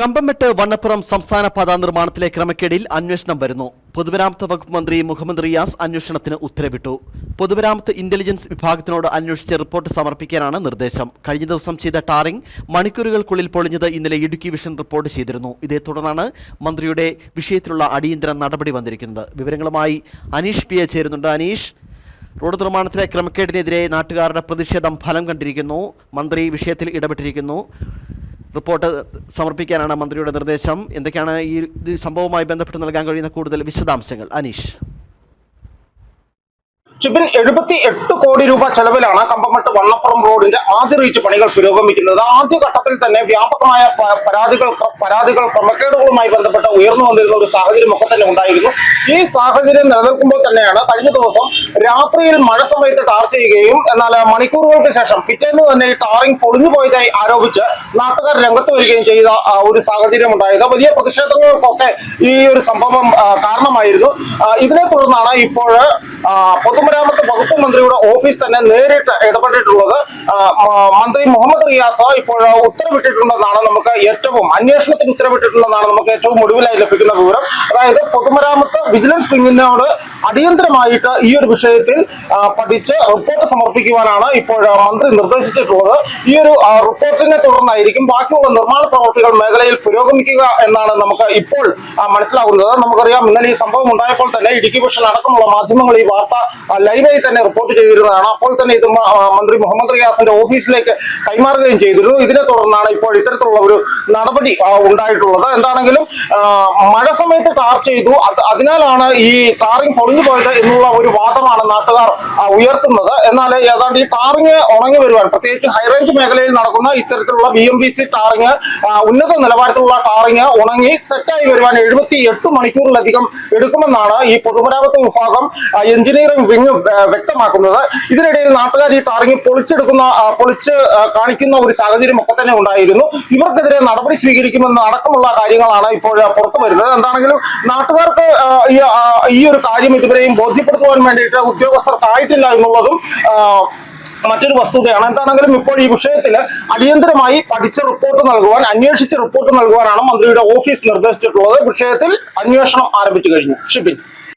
കമ്പമെട്ട് വണ്ണപ്പുറം സംസ്ഥാന പാതാ നിർമ്മാണത്തിലെ ക്രമക്കേടിൽ അന്വേഷണം വരുന്നു. പൊതുമരാമത്ത് വകുപ്പ് മന്ത്രി മുഹമ്മദ് റിയാസ് അന്വേഷണത്തിന് ഉത്തരവിട്ടു. പൊതുമരാമത്ത് ഇന്റലിജൻസ് വിഭാഗത്തിനോട് അന്വേഷിച്ച് റിപ്പോർട്ട് സമർപ്പിക്കാനാണ് നിർദ്ദേശം. കഴിഞ്ഞ ദിവസം ചെയ്ത ടാറിംഗ് മണിക്കൂറുകൾക്കുള്ളിൽ പൊളിഞ്ഞത് ഇന്നലെ ഇടുക്കി വിഷൻ റിപ്പോർട്ട് ചെയ്തിരുന്നു. ഇതേ തുടർന്നാണ് മന്ത്രിയുടെ വിഷയത്തിലുള്ള അടിയന്തര നടപടി വന്നിരിക്കുന്നത്. വിവരങ്ങളുമായി അനീഷ് പി എ ചേരുന്നുണ്ട്. അനീഷ് റോഡ് നിർമ്മാണത്തിലെ ക്രമക്കേടിനെതിരെ നാട്ടുകാരുടെ പ്രതിഷേധം ഫലം കണ്ടിരിക്കുന്നു. മന്ത്രി വിഷയത്തിൽ ഇടപെട്ടിരിക്കുന്നു. റിപ്പോർട്ട് സമർപ്പിക്കാനാണ് മന്ത്രിയുടെ നിർദ്ദേശം. എന്തൊക്കെയാണ് ഈ സംഭവവുമായി ബന്ധപ്പെട്ട് നൽകാൻ കഴിയുന്ന കൂടുതൽ വിശദാംശങ്ങൾ? അനീഷ്. ഷിബിൻ എഴുപത്തി എട്ട് കോടി രൂപ ചെലവിലാണ് കമ്പമട്ട് വണ്ണപ്പുറം റോഡിന്റെ ആദ്യ റീച്ച് പണികൾ പുരോഗമിക്കുന്നത്. ആദ്യഘട്ടത്തിൽ തന്നെ വ്യാപകമായ പരാതികൾ പരാതികൾ ക്രമക്കേടുകളുമായി ബന്ധപ്പെട്ട് ഉയർന്നു വന്നിരുന്ന ഒരു സാഹചര്യം ഒക്കെ തന്നെ ഉണ്ടായിരുന്നു. ഈ സാഹചര്യം നിലനിൽക്കുമ്പോൾ തന്നെയാണ് കഴിഞ്ഞ ദിവസം രാത്രിയിൽ മഴ സമയത്ത് ടാർ ചെയ്യുകയും എന്നാൽ മണിക്കൂറുകൾക്ക് ശേഷം പിറ്റേന്ന് തന്നെ ഈ ടാറിംഗ് പൊളിഞ്ഞു പോയതായി ആരോപിച്ച് നാട്ടുകാർ രംഗത്ത് വരികയും ചെയ്ത ഒരു സാഹചര്യം ഉണ്ടായത്. വലിയ പ്രതിഷേധങ്ങൾക്കൊക്കെ ഈ ഒരു സംഭവം കാരണമായിരുന്നു. ഇതിനെ തുടർന്നാണ് ഇപ്പോൾ പൊതുമരാമത്ത് വകുപ്പ് മന്ത്രിയുടെ ഓഫീസ് തന്നെ നേരിട്ട് ഇടപെട്ടിട്ടുള്ളത് മന്ത്രി മുഹമ്മദ് റിയാസ് ഇപ്പോൾ ഉത്തരവിട്ടിട്ടുണ്ടെന്നാണ് നമുക്ക് ഏറ്റവും അന്വേഷണത്തിന് ഉത്തരവിട്ടിട്ടുണ്ടെന്നാണ് നമുക്ക് ഏറ്റവും ഒടുവിലായി ലഭിക്കുന്ന വിവരം. അതായത് പൊതുമരാമത്ത് വിജിലൻസ് വിങ്ങിനോട് അടിയന്തരമായിട്ട് ഈ ഒരു വിഷയത്തിൽ പഠിച്ച് റിപ്പോർട്ട് സമർപ്പിക്കുവാനാണ് ഇപ്പോൾ മന്ത്രി നിർദ്ദേശിച്ചിട്ടുള്ളത്. ഈ ഒരു റിപ്പോർട്ടിനെ തുടർന്നായിരിക്കും ബാക്കിയുള്ള നിർമ്മാണ പ്രവർത്തികൾ മേഖലയിൽ പുരോഗമിക്കുക എന്നാണ് നമുക്ക് ഇപ്പോൾ മനസ്സിലാകുന്നത് നമുക്കറിയാം ഇന്നലെ ഈ സംഭവം ഉണ്ടായപ്പോൾ തന്നെ ഇടുക്കി വിഷൻ അടക്കമുള്ള മാധ്യമങ്ങൾ ഈ വാർത്ത ലൈവായി തന്നെ റിപ്പോർട്ട് ചെയ്തിരുന്നതാണ്. അപ്പോൾ തന്നെ ഇത് മന്ത്രി മുഹമ്മദ് റിയാസിന്റെ ഓഫീസിലേക്ക് കൈമാറുകയും ചെയ്തിരുന്നു. ഇതിനെ തുടർന്നാണ് ഇപ്പോൾ ഇത്തരത്തിലുള്ള ഒരു നടപടി ഉണ്ടായിട്ടുള്ളത്. എന്താണെങ്കിലും മഴ സമയത്ത് കാർ ചെയ്തു. അത് അതിനാലാണ് ഈ ടാറിങ് പൊളിഞ്ഞു പോയത് എന്നുള്ള ഒരു വാദമാണ് നാട്ടുകാർ ഉയർത്തുന്നത്. എന്നാൽ ഏതാണ്ട് ഈ ടാറിങ് ഉണങ്ങി വരുവാൻ പ്രത്യേകിച്ച് ഹൈറേഞ്ച് മേഖലയിൽ നടക്കുന്ന ഇത്തരത്തിലുള്ള B M B C tarring ഉന്നത നിലവാരത്തിലുള്ള ടാറിങ് ഉണങ്ങി സെറ്റായി വരുവാൻ എഴുപത്തി എട്ട് മണിക്കൂറിലധികം എടുക്കുമെന്നാണ് ഈ പൊതുമരാമത്ത് വിഭാഗം എഞ്ചിനീയറിംഗ് വിങ് വ്യക്തമാക്കുന്നത്. ഇതിനിടയിൽ നാട്ടുകാർ ഈ ടാറിങ് പൊളിച്ചെടുക്കുന്ന പൊളിച്ച് കാണിക്കുന്ന ഒരു സാഹചര്യം ഒക്കെ തന്നെ ഉണ്ടായിരുന്നു. ഇവർക്കെതിരെ നടപടി സ്വീകരിക്കുമെന്ന് അടക്കമുള്ള കാര്യങ്ങളാണ് ഇപ്പോൾ പുറത്തു വരുന്നത്. എന്താണെങ്കിലും നാട്ടുകാർക്ക് ഈ ഒരു കാര്യം ഇതുവരെയും ബോധ്യപ്പെടുത്തുവാൻ വേണ്ടിയിട്ട് ഉദ്യോഗസ്ഥർക്കായിട്ടില്ല എന്നുള്ളതും മറ്റൊരു വസ്തുതയാണ്. എന്താണെങ്കിലും ഇപ്പോൾ ഈ വിഷയത്തിൽ അടിയന്തരമായി പഠിച്ച റിപ്പോർട്ട് നൽകുവാൻ അന്വേഷിച്ച റിപ്പോർട്ട് നൽകുവാനാണ് മന്ത്രിയുടെ ഓഫീസ് നിർദ്ദേശിച്ചിട്ടുള്ളത്. വിഷയത്തിൽ അന്വേഷണം ആരംഭിച്ചു കഴിഞ്ഞു. ഷിബിൻ.